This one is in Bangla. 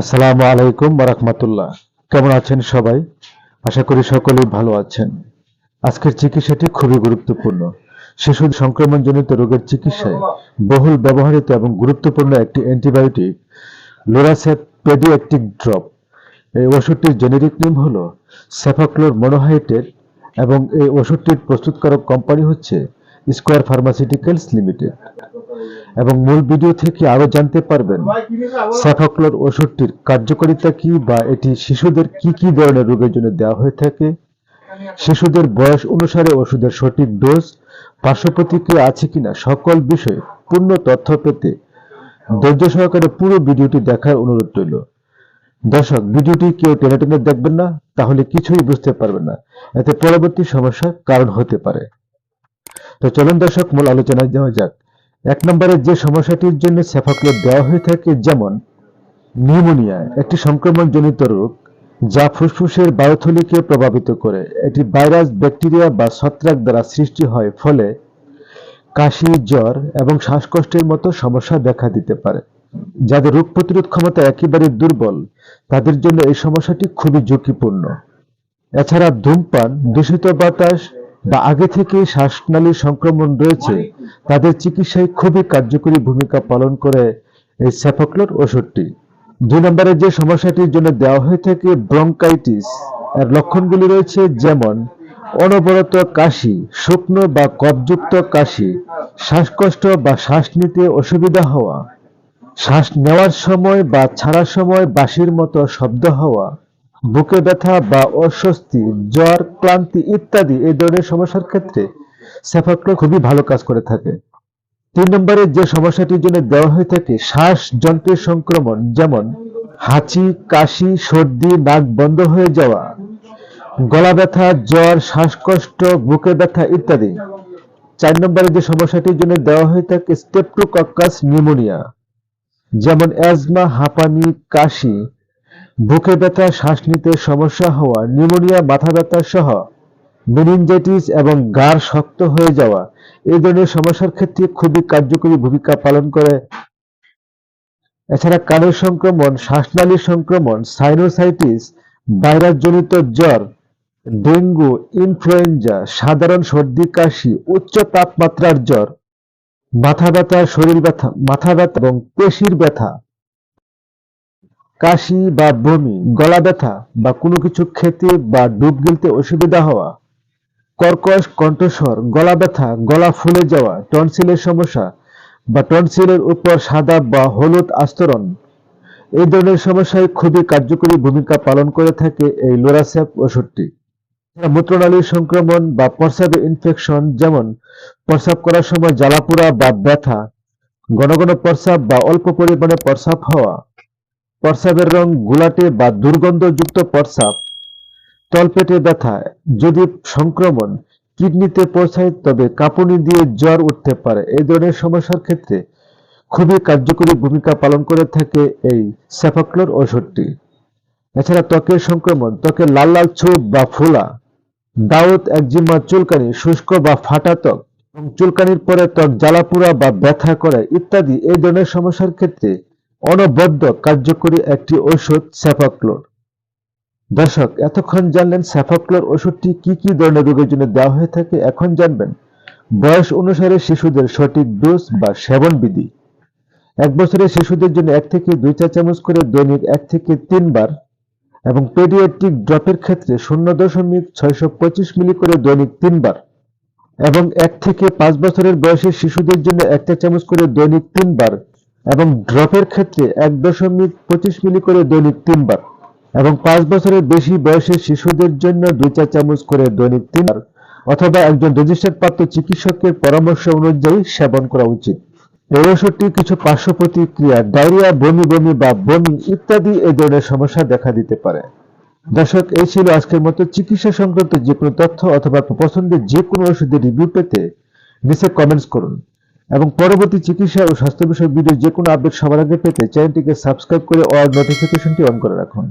আসসালামু আলাইকুম রাহমাতুল্লাহ। কেমন আছেন সবাই? আশা করি সকলেই ভালো আছেন। আজকের চিকিৎসাটি খুবই গুরুত্বপূর্ণ। শিশু সংক্রমণজনিত রোগের চিকিৎসায় বহুল ব্যবহৃত এবং গুরুত্বপূর্ণ একটি অ্যান্টিবায়োটিক লোরাসেট পেডিয়াট্রিক ড্রপ। এই ওষুধটির জেনেরিক নেম হল সেফাক্লোর মনোহাইটেড এবং এই ওষুধটির প্রস্তুতকারক কোম্পানি হচ্ছে স্কোয়ার ফার্মাসিউটিক্যালস লিমিটেড। এবং মূল ভিডিও থেকে আরও জানতে পারবেন। সাফাক্লোর ওষুধটির কার্যকারিতা কি বা এটি শিশুদের কি কি ধরনের রোগের জন্য দেওয়া হয়ে থাকে? শিশুদের বয়স অনুসারে ওষুধের সঠিক ডোজ পার্শ্ব প্রতিক্রিয়া আছে কিনা সকল বিষয়ে পূর্ণ তথ্য পেতে ধৈর্য সহকারে পুরো ভিডিওটি দেখার অনুরোধ রইল। দর্শক, ভিডিওটি কেউ টেনে টেনে দেখবেন না, তাহলে কিছুই বুঝতে পারবেন না। এতে পরবর্তী সমস্যার কারণ হতে পারে। তো চলুন দর্শক, মূল আলোচনায় যাওয়া যাক। এক নম্বরে যে সমস্যাটির জন্য সেফাক্লোর দেওয়া হয়ে থাকে যেমন নিউমোনিয়া, একটি সংক্রমণজনিত রোগ যা ফুসফুসের বায়ুথলিকে প্রভাবিত করে। এটি ভাইরাস, ব্যাকটেরিয়া বা ছত্রাক দ্বারা সৃষ্টি হয়, ফলে কাশি, জ্বর এবং শ্বাসকষ্টের মতো সমস্যা দেখা দিতে পারে। যাদের রোগ প্রতিরোধ ক্ষমতা একেবারে দুর্বল, তাদের জন্য এই সমস্যাটি খুবই ঝুঁকিপূর্ণ। এছাড়া ধূমপান, দূষিত বাতাস বা আগে থেকে শ্বাসনালীর সংক্রমণ রয়েছে, তাদের চিকিৎসায় খুবই কার্যকরী ভূমিকা পালন করে এই সেফাক্লোর ওষুধটি। দুই নম্বরে যে সমস্যাটির জন্য দেওয়া হয়ে থাকে ব্রঙ্কাইটিস, এর লক্ষণগুলি রয়েছে যেমন অনবরত কাশি, শুকনো বা কফযুক্ত কাশি, শ্বাসকষ্ট বা শ্বাস নিতে অসুবিধা হওয়া, শ্বাস নেওয়ার সময় বা ছাড়ার সময় বাঁশির মতো শব্দ হওয়া বুকে ব্যথা বা অস্বস্তি, জ্বর, ক্লান্তি ইত্যাদি এই ধরনের সমস্যার ক্ষেত্রে সেফাক্লো খুবই ভালো কাজ করে থাকে। তিন নম্বরে যে সমস্যাটির জন্য দেওয়া হয়ে থাকে শ্বাস যন্ত্রের সংক্রমণ, যেমন হাঁচি, কাশি, সর্দি, নাক বন্ধ হয়ে যাওয়া, গলা ব্যথা, জ্বর, শ্বাসকষ্ট, বুকে ব্যথা ইত্যাদি। চার নম্বরে যে সমস্যাটির জন্য দেওয়া হয়ে থাকে স্টেপ্টোকক্কাস নিউমোনিয়া, যেমন অ্যাজমা, হাঁপানি, কাশি বুকে ব্যথা, শ্বাস নিতে সমস্যা হওয়া, নিউমোনিয়া, মাথা ব্যথা সহ মেনিনজাইটিস এবং গাড় শক্ত হয়ে যাওয়া এই ধরনের সমস্যার ক্ষেত্রে খুবই কার্যকরী ভূমিকা পালন করে। এছাড়া কানের সংক্রমণ, শ্বাসনালীর সংক্রমণ সাইনোসাইটিস ভাইরাসজনিত জ্বর, ডেঙ্গু ইনফ্লুয়েঞ্জা সাধারণ সর্দি, কাশি, উচ্চ তাপমাত্রার জ্বর, মাথা ব্যথা, শরীর ব্যথা, মাথা ব্যথা এবং পেশির ব্যথা। কাশি বা বমি, গলা ব্যথা বা কোনো কিছু খেতে বা ডুব গিলতে অসুবিধা হওয়া, কর্কশ, কণ্ঠস্বর, গলা ব্যথা, গলা ফুলে যাওয়া, টনসিলের সমস্যা বা টনসিলের উপর সাদা বা হলুদ আস্তরণ, এই ধরনের সমস্যায় খুবই কার্যকরী ভূমিকা পালন করে থাকে এই লোরাসেপ ওষুধটি। মূত্রনালীর সংক্রমণ বা প্রস্রাবে ইনফেকশন যেমন প্রস্রাব করার সময় জ্বালাপোড়া বা ব্যথা, ঘন ঘন প্রস্রাব বা অল্প পরিমাণে প্রস্রাব হওয়া প্রস্রাবের রং গুলাটে বা দুর্গন্ধযুক্ত প্রস্রাব, তলপেটে ব্যথা, যদি সংক্রমণ, কিডনিতে পৌঁছায় তবে কাঁপুনি দিয়ে জ্বর উঠতে পারে। এই ধরনের সমস্যার ক্ষেত্রে খুবই কার্যকরী ভূমিকা পালন করে থাকে এই সেফাক্লোর ওষুধটি এছাড়া ত্বকের সংক্রমণ, ত্বকের লাল লাল ছোপ বা ফোলা দাউদ একজিমা, চুলকানি, শুষ্ক বা ফাটা ত্বক চুলকানির পরে ত্বক জ্বালাপুরা বা ব্যথা করে ইত্যাদি, এই ধরনের সমস্যার ক্ষেত্রে অনবদ্য কার্যকরী একটি ওষুধ সেফাক্লোর দর্শক, এতক্ষণ জানলেন সেফাক্লোর ওষুধটি কি কি ধরনের রোগের জন্য দেওয়া হয়ে থাকে? এখন জানবেন বয়স অনুসারে শিশুদের সঠিক ডোজ বা সেবন বিধি। এক বছরের শিশুদের জন্য এক থেকে দুই চা চামচ করে দৈনিক এক থেকে তিনবার এবং পেডিয়াট্রিক ড্রপের ক্ষেত্রে শূন্য দশমিক ছয়শো পঁচিশ মিলি করে দৈনিক তিনবার এবং এক থেকে পাঁচ বছরের বয়সের শিশুদের জন্য একটা চামচ করে দৈনিক তিনবার এবং ড্রপের ক্ষেত্রে এক দশমিক পঁচিশ মিলি করে দৈনিক তিনবার। এবং পাঁচ বছরের বেশি বয়সের শিশুদের জন্য দুই চা চামচ করে দৈনিক তিনবার অথবা একজন রেজিস্টার্ড প্রাপ্ত চিকিৎসকের পরামর্শ অনুযায়ী সেবন করা উচিত। এই ওষুধটির কিছু পার্শ্ব প্রতিক্রিয়া ডায়রিয়া, বমি বমি বা বমি ইত্যাদি এই ধরনের সমস্যা দেখা দিতে পারে। দর্শক, এই ছিল আজকের মতো চিকিৎসা সংক্রান্ত যে কোনো তথ্য অথবা পছন্দের যে কোনো ওষুধের রিভিউ পেতে নিচে কমেন্টস করুন। এবং পরবর্তী চিকিৎসা ও স্বাস্থ্য বিষয়ক ভিডিও যে কোনো আপডেট সবার আগে পেতে চ্যানেলটিকে সাবস্ক্রাইব করে অল নোটিফিকেশনটি অন করে রাখুন।